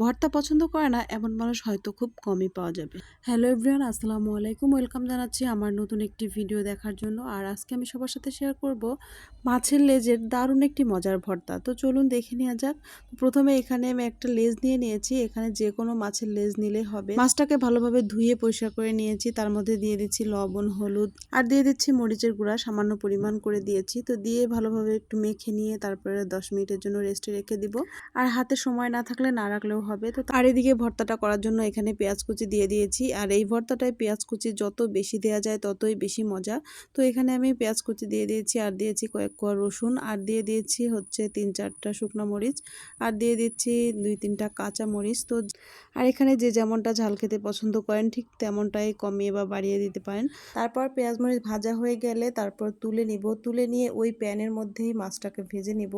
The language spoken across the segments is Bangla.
ভর্তা পছন্দ করে না, এমন মানুষ হয়তো খুব কমই পাওয়া যাবে। হ্যালো এভরিওয়ান, আসসালামু আলাইকুম। ওয়েলকাম জানাচ্ছি আমার নতুন একটি ভিডিও দেখার জন্য। আর আজকে আমি সবার সাথে শেয়ার করব মাছের লেজের দারুণ একটি মজার ভর্তা। তো চলুন দেখে নেওয়া যাক। প্রথমে এখানে আমি একটা লেজ নিয়ে নিয়েছি। এখানে যে কোনো মাছের লেজ নিলে হবে। মাছটাকে ভালোভাবে ধুয়ে পরিষ্কার করে নিয়েছি। তার মধ্যে দিয়ে দিচ্ছি লবণ, হলুদ আর দিয়ে দিচ্ছি মরিচের গুঁড়া, সামান্য পরিমাণ করে দিয়েছি। তো দিয়ে ভালোভাবে একটু মেখে নিয়ে তারপরে দশ মিনিটের জন্য রেস্টে রেখে দিব। আর হাতে সময় না থাকলে না রাখলেও হবে। তো আর এদিকে ভর্তাটা করার জন্য এখানে পেঁয়াজ কুচি দিয়ে দিয়েছি। আর এই ভর্তাটায় পেঁয়াজ কুচি যত বেশি দেওয়া যায় ততই বেশি মজা। তো এখানে আমি পেঁয়াজ কুচি দিয়ে দিয়েছি, আর দিয়েছি কয়েক কোয়া রসুন, আর দিয়ে দিয়েছি হচ্ছে তিন চারটা শুকনো মরিচ, আর দিয়ে দিচ্ছি দুই তিনটা কাঁচা মরিচ। তো আর এখানে যে যেমনটা ঝাল খেতে পছন্দ করেন ঠিক তেমনটাই কমিয়ে বা বাড়িয়ে দিতে পারেন। তারপর পেঁয়াজ মরিচ ভাজা হয়ে গেলে তারপর তুলে নিব। তুলে নিয়ে ওই প্যানের মধ্যেই মাছটাকে ভেজে নিব।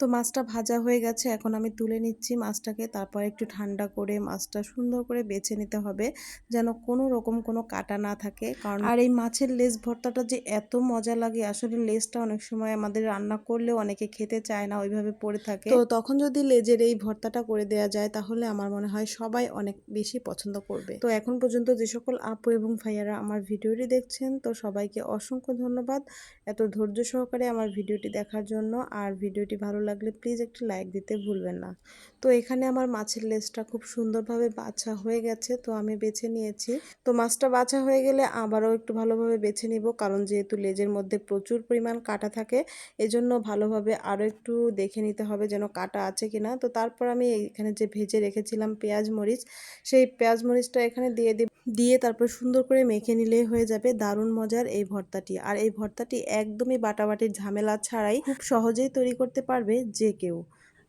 তো মাছটা ভাজা হয়ে গেছে এখন আমি তুলে নিচ্ছি মাছটাকে। তারপর একটু ঠান্ডা করে মাছটা সুন্দর করে বেছে নিতে হবে যেন কোনো রকম কোনো কাটা না থাকে। কারণ আর এই মাছের লেজ ভর্তাটা যে এত মজা লাগে আসলে লেজটা অনেক সময় আমাদের রান্না করলেও অনেকে খেতে চায় না ওইভাবে পড়ে থাকে। তো তখন যদি লেজের এই ভর্তাটা করে দেওয়া যায় তাহলে আমার মনে হয় সবাই অনেক বেশি পছন্দ করবে। তো এখন পর্যন্ত যে সকল আপু এবং ভাইয়ারা আমার ভিডিওটি দেখছেন তো সবাইকে অসংখ্য ধন্যবাদ। এত ধৈর্য সহকারে আমার ভিডিওটি দেখার জন্য আর ভিডিওটি ভালো লাগলে প্লিজ একটি লাইক দিতে ভুলবেন না। তো এখানে আমার মাছের লেজটা খুব সুন্দরভাবে বাছা হয়ে গেছে, তো আমি বেছে নিয়েছি। তো মাছটা বাছা হয়ে গেলে আবারও একটু ভালোভাবে বেছে নিব, কারণ যেহেতু লেজের মধ্যে প্রচুর পরিমাণ কাটা থাকে, এজন্য ভালোভাবে আরও একটু দেখে নিতে হবে যেন কাটা আছে কিনা। তো তারপর আমি এখানে যে ভেজে রেখেছিলাম পেঁয়াজ মরিচ, সেই পেঁয়াজ মরিচটা এখানে দিয়ে দিব, দিয়ে তারপর সুন্দর করে মেখে নিলেই হয়ে যাবে দারুণ মজার এই ভর্তাটি। আর এই ভর্তাটি একদমই বাটাবাটির ঝামেলা ছাড়াই খুব সহজেই তৈরি করতে পারবে যে কেউ।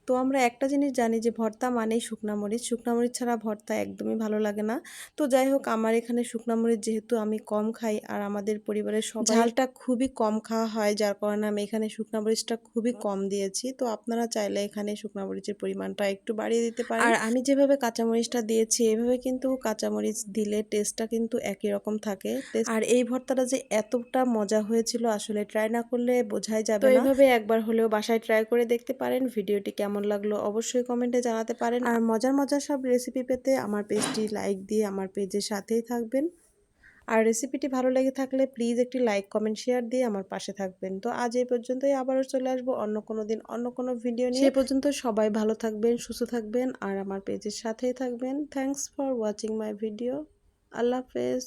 তো আমরা একটা জিনিস জানি যে ভর্তা মানেই শুকনা মরিচ। শুকনা মরিচ ছাড়া ভর্তা একদমই ভালো লাগে না। তো যাই হোক আমার এখানে শুকনা মরিচ যেহেতু আমি কম খাই আর আমাদের পরিবারের সব ঝালটা খুবই কম খাওয়া হয় যার কারণে আমি এখানে শুকনা মরিচটা খুবই কম দিয়েছি। তো আপনারা চাইলে এখানে শুকনা মরিচের পরিমাণটা একটু বাড়িয়ে দিতে পারেন। আর আমি যেভাবে কাঁচামরিচটা দিয়েছি এভাবে কিন্তু কাঁচামরিচ দিলে টেস্টটা কিন্তু একই রকম থাকে। আর এই ভর্তাটা যে এতটা মজা হয়েছিল আসলে ট্রাই না করলে বোঝাই যাবে এভাবে একবার হলেও বাসায় ট্রাই করে দেখতে পারেন। ভিডিওটি কেমন কেমন লাগল অবশ্যই কমেন্টে জানাতে পারেন। আর মজার মজার সব রেসিপি পেতে আমার পেজটি লাইক দিয়ে আমার পেজের সাথেই থাকবেন। আর রেসিপিটি ভালো লেগে থাকলে প্লিজ একটি লাইক কমেন্ট শেয়ার দিয়ে আমার পাশে থাকবেন। তো আজ এই পর্যন্তই আবারও চলে আসব অন্য কোনো দিন অন্য কোনো ভিডিও নিয়ে। সে পর্যন্ত সবাই ভালো থাকবেন, সুস্থ থাকবেন, আর আমার পেজের সাথেই থাকবেন। Thanks for watching my video আল্লাহ হাফেজ।